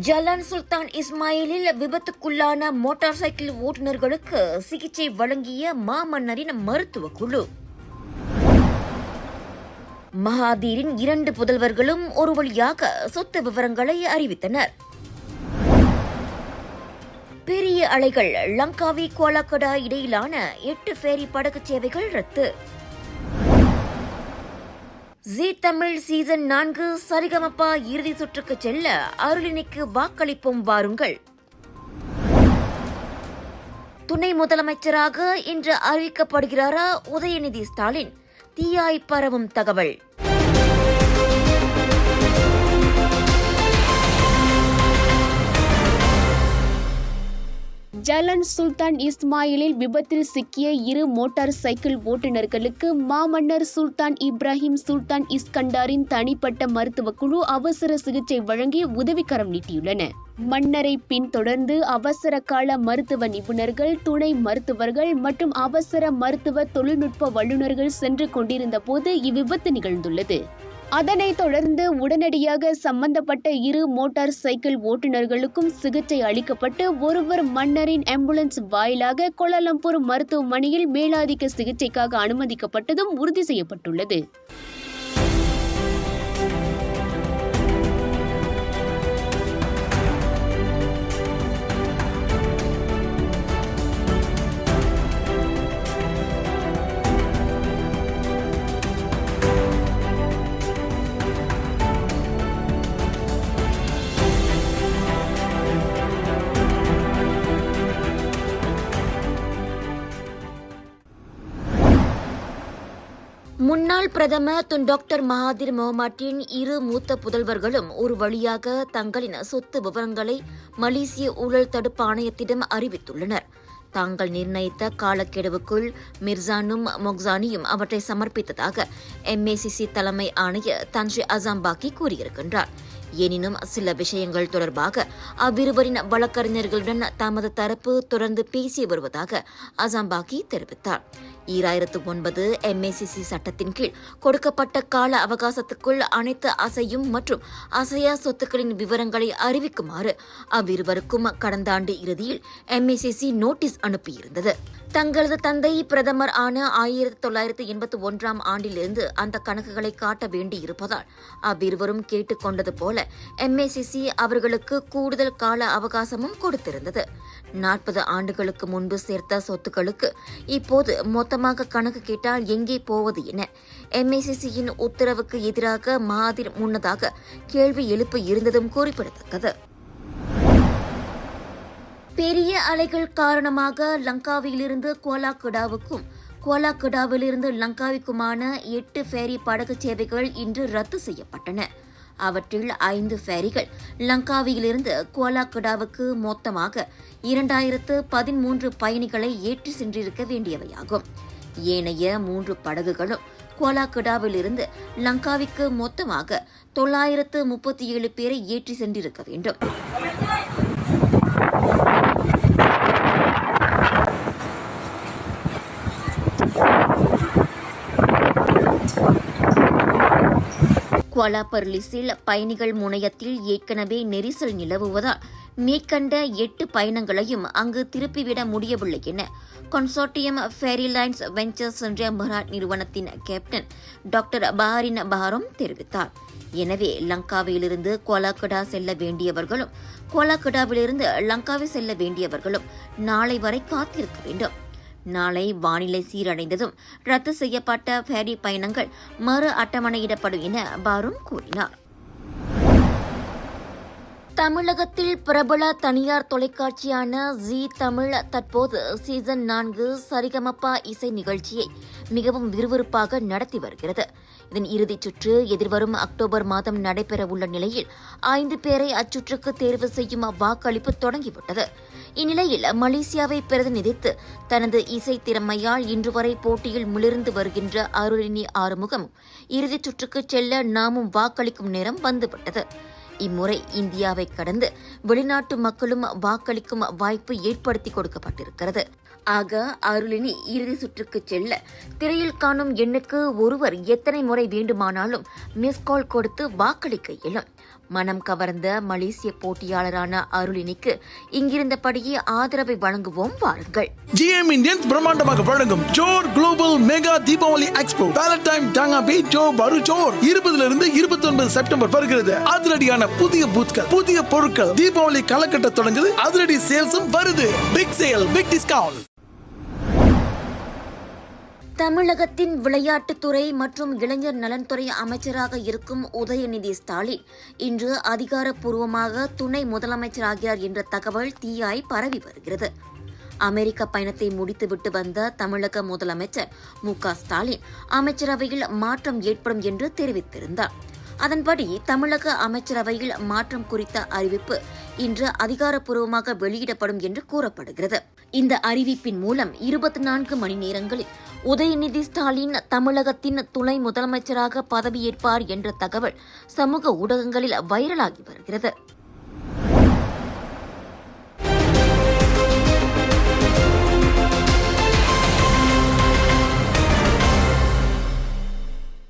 ஜலான் சுல்தான் இஸ்மாயிலில் விபத்துக்குள்ளான motor cycle ஓட்டுநர்களுக்கு சிகிச்சை வழங்கிய மாமன்னரின் மருத்துவ குழு. மகாதீரின் இரண்டு புதல்வர்களும் ஒரு வழியாக சொத்து விவரங்களை அறிவித்தனர். பெரிய அலைகள் லங்காவி கோலாக்கடா இடையிலான எட்டு ஃபேரி படகு சேவைகள் ரத்து. ஜி தமிழ் சீசன் நான்கு சரிகமப்பா இறுதி சுற்றுக்கு செல்ல அருளினிக்கு வாக்களிப்போம் வாருங்கள். துணை முதலமைச்சராக இன்று அறிவிக்கப்படுகிறாரா உதயநிதி ஸ்டாலின். தீயாய் பரவும் தகவல். ஜலன் சுல்தான் இஸ்மாயிலில் விபத்தில் சிக்கிய இரு மோட்டார் சைக்கிள் ஓட்டுநர்களுக்கு மாமன்னர் சுல்தான் இப்ராஹிம் சுல்தான் இஸ்கண்டாரின் தனிப்பட்ட மருத்துவ குழு அவசர சிகிச்சை வழங்கி உதவிக்கரம் நீட்டியுள்ளன. மன்னரை பின்தொடர்ந்து அவசர கால மருத்துவ நிபுணர்கள் துணை மருத்துவர்கள் மற்றும் அவசர மருத்துவ தொழில்நுட்ப வல்லுநர்கள் சென்று கொண்டிருந்த போது இவ்விபத்து நிகழ்ந்துள்ளது. அதனைத் தொடர்ந்து உடனடியாக சம்பந்தப்பட்ட இரு மோட்டார் சைக்கிள் ஓட்டுநர்களுக்கும் சிகிச்சை அளிக்கப்பட்டு ஒருவர் மன்னரின் ஆம்புலன்ஸ் வாயிலாக கோலாலம்பூர் மருத்துவமனையில் மேலாதிக்க சிகிச்சைக்காக அனுமதிக்கப்பட்டதும் உறுதி செய்யப்பட்டுள்ளது. முன்னாள் பிரதமர் துன் டாக்டர் மகாதிர் மொஹமாட்டின் இரு மூத்த புதல்வர்களும் ஒரு வழியாக தங்களின் சொத்து விவரங்களை மலேசிய ஊழல் தடுப்பு ஆணையத்திடம் அறிவித்துள்ளனர். தாங்கள் நிர்ணயித்த காலக்கெடுவுக்குள் மிர்சானும் மொக்சானியும் அவற்றை சமர்ப்பித்ததாக எம்ஏசிசி தலைமை ஆணையர் தன்ஜி அசாம்பாக்கி கூறியிருக்கின்றார். எனினும் சில விஷயங்கள் தொடர்பாக அவ்விருவரின் வழக்கறிஞர்களுடன் தமது தரப்பு தொடர்ந்து பேசி வருவதாக அசாம்பாக்கி தெரிவித்தார். ஈராயிரத்து ஒன்பது எம்ஏசிசி சட்டத்தின் கீழ் கொடுக்கப்பட்ட கால அவகாசத்துக்குள் அனைத்து அசையும் மற்றும் அசையா சொத்துக்களின் விவரங்களை அறிவிக்குமாறு அவ்விருவருக்கும் கடந்த ஆண்டு இறுதியில் எம்ஏசிசி நோட்டீஸ் அனுப்பியிருந்தது. தங்களது தந்தை பிரதமர் ஆன ஆயிரத்தி தொள்ளாயிரத்தி எண்பத்தி ஒன்றாம் ஆண்டிலிருந்து அந்த கணக்குகளை காட்ட வேண்டியிருப்பதால் அவ்விருவரும் கேட்டுக்கொண்டது போல எம்ஏசிசி அவர்களுக்கு கூடுதல் கால அவகாசமும் கொடுத்திருந்தது. நாற்பது ஆண்டுகளுக்கு முன்பு சேர்த்த சொத்துக்களுக்கு இப்போது மொத்தமாக கணக்கு கேட்டால் எங்கே போவது என. எம்ஏசிசியின் உத்தரவுக்கு எதிராக மாதிரி முன்னதாக கேள்வி எழுப்ப இருந்ததும் குறிப்பிடத்தக்கது. பெரிய அலைகள் காரணமாக லங்காவிலிருந்து கோலாக்கடாவுக்கும் கோலாக்கடாவிலிருந்து லங்காவிற்குமான எட்டு ஃபேரி படகு சேவைகள் இன்று ரத்து செய்யப்பட்டன. அவற்றில் ஐந்து ஃபேரிகள். லங்காவியிலிருந்து கோலாக்கடாவுக்கு மொத்தமாக இரண்டாயிரத்து பதிமூன்று பயணிகளை ஏற்றி சென்றிருக்க வேண்டியவையாகும். ஏனைய மூன்று படகுகளும் கோலாக்கடாவிலிருந்து லங்காவிற்கு மொத்தமாக தொள்ளாயிரத்து முப்பத்தி ஏழு பேரை ஏற்றி சென்றிருக்க வேண்டும். குவாலாபர்லிஸில் பயணிகள் முனையத்தில் ஏற்கனவே நெரிசல் நிலவுவதால் மேற்கண்ட எட்டு பயணங்களையும் அங்கு திருப்பிவிட முடியவில்லை என கன்சோர்டியம் ஃபேரிலைன்ஸ் வெஞ்சர்ஸ் என்ற மராட் நிறுவனத்தின் கேப்டன் டாக்டர் பஹாரின் பஹாரும் தெரிவித்தார். எனவே லங்காவிலிருந்து கோலாக்கடா செல்ல வேண்டியவர்களும் கோலாக்கடாவிலிருந்து லங்காவை செல்ல வேண்டியவர்களும் நாளை வரை காத்திருக்க வேண்டும். நாளை வானிலை சீரடைந்ததும் ரத்து செய்யப்பட்ட ஃபேரி பயணங்கள் மறு அட்டவணையிடப்படும் என பாரும் கூறினார். தமிழகத்தில் பிரபல தனியார் தொலைக்காட்சியான ஜி தமிழ் தற்போது சீசன் நான்கு சரிகமப்பா இசை நிகழ்ச்சியை மிகவும் விறுவிறுப்பாக நடத்தி வருகிறது. இதன் இறுதிச் சுற்று எதிர்வரும் அக்டோபர் மாதம் நடைபெறவுள்ள நிலையில் ஐந்து பேரை அச்சுற்றுக்கு தேர்வு செய்யும் வாக்களிப்பு தொடங்கிவிட்டது. இந்நிலையில் மலேசியாவை பிரதிநிதித்து தனது இசை திறமையால் இன்று வரை போட்டியில் முளிர்ந்து வருகின்ற அருளினி ஆறுமுகம் இறுதிச் சுற்றுக்கு செல்ல நாமும் வாக்களிக்கும் நேரம் வந்துவிட்டது. இம்முறை இந்தியாவை கடந்து வெளிநாட்டு மக்களும் வாக்களிக்கும் வாய்ப்பு ஏற்படுத்தி கொடுக்கப்பட்டிருக்கிறது. ஆக அருளினி இறுதி சுற்றுக்கு செல்ல திரையில் காணும் எண்ணுக்கு ஒருவர் எத்தனை முறை வேண்டுமானாலும் மிஸ் கால் கொடுத்து வாக்களிக்க இயலும். மனம் கவர்ந்த மலேசிய போட்டியாளரான அருளினிக்கு இங்கிருந்தபடியே ஆதரவை வழங்குவோம் வாருங்கள். ஜிஎம் இந்தியன்ஸ் பிரம்மாண்டமாக வழங்கும் ஜோர் குளோபல் மெகா தீபாவளி எக்ஸ்போ டாங்கா டாங்காபி ஜோ பரு ஜோர் இருபதுல இருந்து இருபத்தி ஒன்பது செப்டம்பர் வருகிறது. அதிரடியான புதிய பூத்கள் புதிய பொருட்கள். தீபாவளி கலக்கட்ட தொடங்குது. அதிரடி சேல்ஸும் வருது. பிக் சேல் பிக் டிஸ்கவுண்ட் தமிழகத்தின் விளையாட்டுத்துறை மற்றும் இளைஞர் நலன்துறை அமைச்சராக இருக்கும் உதயநிதி ஸ்டாலின் இன்று அதிகாரப்பூர்வமாக துணை முதலமைச்சராகிறார் என்ற தகவல் தீயாய் பரவி வருகிறது. அமெரிக்க பயணத்தை முடித்துவிட்டு வந்த தமிழக முதலமைச்சர் மு க ஸ்டாலின் அமைச்சரவையில் மாற்றம் ஏற்படும் என்று தெரிவித்திருந்தார். அதன்படி தமிழக அமைச்சரவையில் மாற்றம் குறித்த அறிவிப்பு இன்று அதிகாரப்பூர்வமாக வெளியிடப்படும் என்று கூறப்படுகிறது. இந்த அறிவிப்பின் மூலம் இருபத்தி நான்கு மணி நேரங்களில் உதயநிதி ஸ்டாலின் தமிழகத்தின் துணை முதலமைச்சராக பதவியேற்பார் என்ற தகவல் சமூக ஊடகங்களில் வைரலாகி வருகிறது.